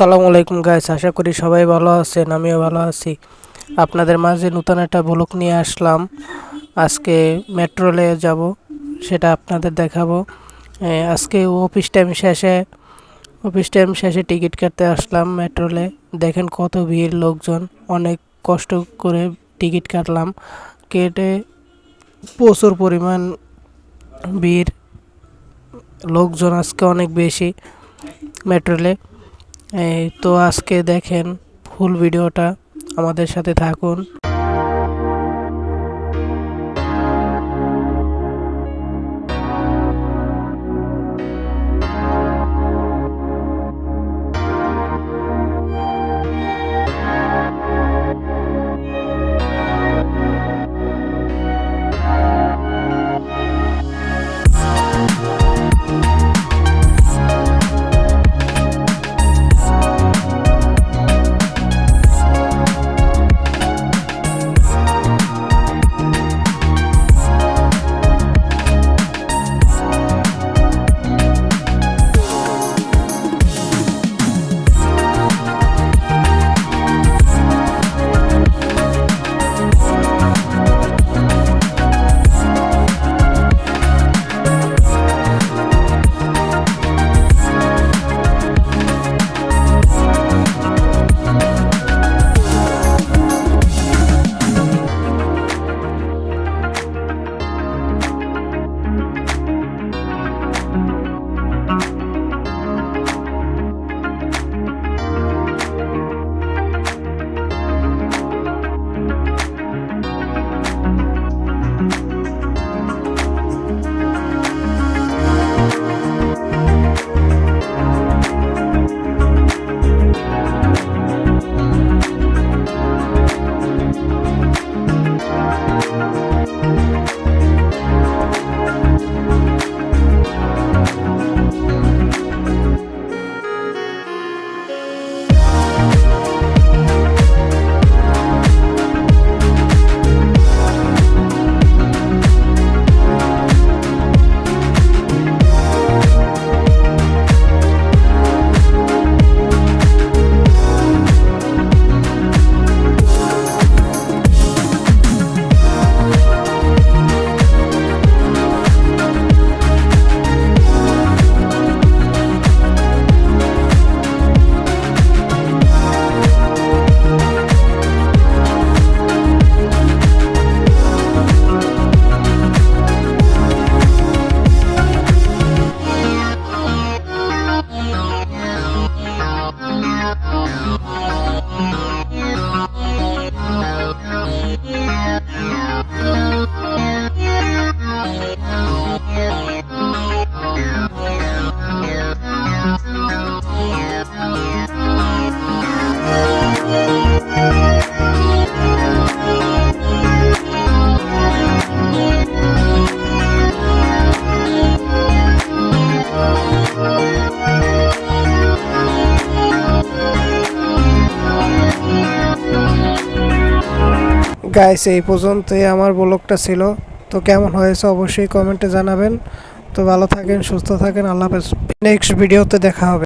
আসসালামু আলাইকুম গাইস আশা করি সবাই ভালো আছেন, আমিও ভালো আছি। আপনাদের মাঝে নতুন একটা ব্লগ নিয়ে আসলাম। আজকে মেট্রো রেলে যাব, সেটা আপনাদের দেখাবো। আজকে অফিস টাইম শেষে অফিস টাইম শেষে টিকিট কাটতে আসলাম মেট্রো রেলে দেখেন কত ভিড়, লোকজন, অনেক কষ্ট করে টিকিট কাটলাম। কেটে প্রচুর পরিমাণ ভিড়, লোকজন আজকে অনেক বেশি মেট্রো রেলে এই তো আজকে দেখেন ফুল ভিডিওটা। আমাদের সাথে থাকুন। গাইস এই পর্যন্তই আমার ব্লগটা ছিল। তো কেমন হয়েছে অবশ্যই কমেন্টে জানাবেন। তো ভালো থাকেন, সুস্থ থাকেন। আল্লাহ হাফেজ। নেক্সট ভিডিওতে দেখা হবে।